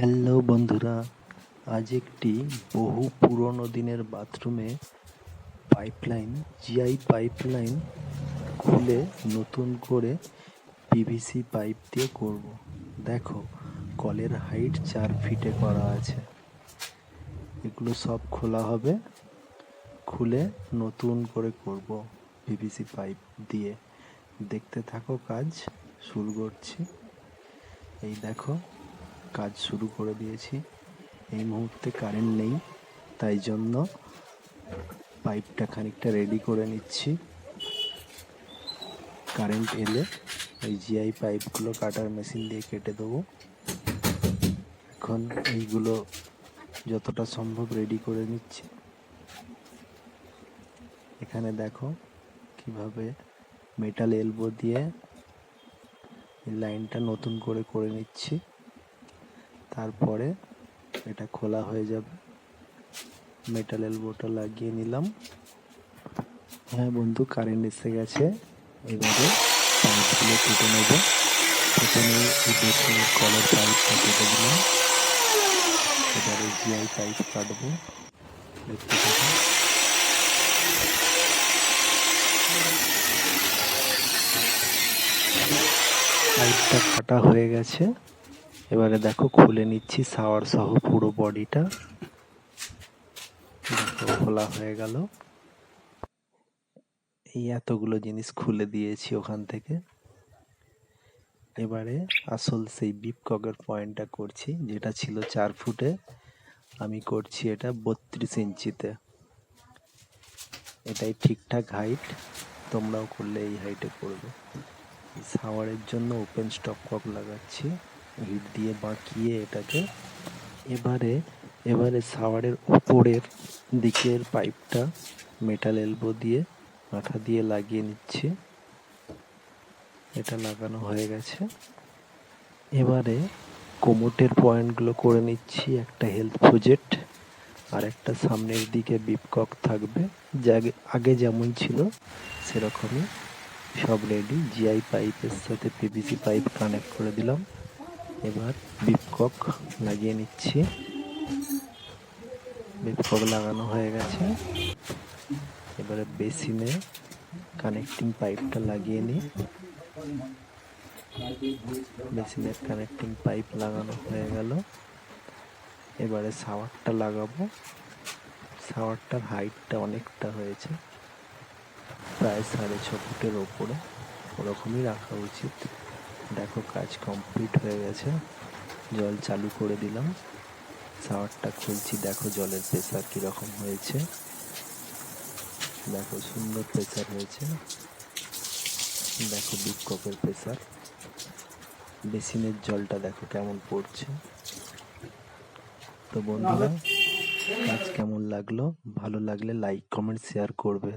Hello বন্ধুরা, আজ একটি বহু পুরনো দিনের বাথরুমে পাইপলাইন জিআই পাইপলাইন খুলে নতুন করে পিভিসি পাইপ দিয়ে করব। দেখো, কলের হাইট চার ফিটে করা আছে। এগুলো সব খোলা হবে, খুলে নতুন করে করব পিভিসি পাইপ দিয়ে। দেখতে থাকো কাজ, শুরু করছি। এই দেখো কাজ শুরু করে দিয়েছি। এই মুহূর্তে কারেন্ট নেই, তাই জন্য পাইপটা খানিকটা রেডি করে নিচ্ছি। কারেন্ট এলে এই জিআই পাইপগুলো কাটার মেশিন দিয়ে কেটে দেবো। এখন এইগুলো যতটা সম্ভব রেডি করে নিচ্ছি। এখানে দেখো কীভাবে মেটাল এলবো দিয়ে লাইনটা নতুন করে করে নিচ্ছি। তারপরে এটা খোলা হয়ে যাবে। মেটাল এলবোটা লাগিয়ে নিলাম। হ্যাঁ বন্ধু কারেন্ট এসে গেছে। এবারে পাইপগুলো কেটে নেব। প্রথমে কলের পাইপটা কেটে দিলাম। এবারে জিআই পাইপ কাটবো। দেখতে থাকুন পাইপটা কাটা হয়ে গেছে। এবারে দেখো খুলে নিচ্ছি সাওয়ার সহ পুরো বডিটা। খোলা হয়ে গেল। এই এতগুলো জিনিস খুলে দিয়েছি ওখান থেকে। এবারে আসল সেই বিপ ককের পয়েন্টটা করছি, যেটা ছিল চার ফুটে। আমি করছি এটা বত্রিশ ইঞ্চিতে। এটাই ঠিকঠাক হাইট তোমরাও করলে এই হাইটে করবে। সাওয়ারের জন্য ওপেন স্টপ কক লাগাচ্ছি। হিট দিয়ে বাঁকিয়ে এটাকে। এবারে এবারে সাওয়ারের উপরের দিকের পাইপটা মেটাল এলবো দিয়ে মাথা দিয়ে লাগিয়ে নিচ্ছি। এটা লাগানো হয়ে গেছে। এবারে কোমোটের পয়েন্টগুলো করে নিচ্ছি। একটা হেলথ প্রজেক্ট আর একটা সামনের দিকে বিপকক থাকবে। যা আগে যেমন ছিল, সেরকমই সব রেডি জিআই পাইপের সাথে পিভিসি পাইপ কানেক্ট করে দিলাম। এবার বিপকক লাগিয়ে নিচ্ছি। বিপকক লাগানো হয়ে গেছে। এবারে বেসিনে কানেক্টিং পাইপটা লাগিয়ে নিই। বেসিনের কানেক্টিং পাইপ লাগানো হয়ে গেল। এবারে শাওয়ারটা লাগাবো। শাওয়ারটার হাইটটা অনেকটা হয়েছে। প্রায় সাড়ে ছ ফুটের ওপরে। ওরকমই রাখা উচিত। দেখো কাজ কমপ্লিট হয়ে গেছে। জল চালু করে দিলাম। শাওয়ারটা খুলছি। দেখো জলের প্রেসার কীরকম হয়েছে। দেখো সুন্দর প্রেসার হয়েছে। দেখো বিগ কপের প্রেসার বেসিনের জলটা দেখো কেমন পড়ছে। তো বন্ধুরা কাজ কেমন লাগল? ভালো লাগলে লাইক কমেন্ট শেয়ার করবে।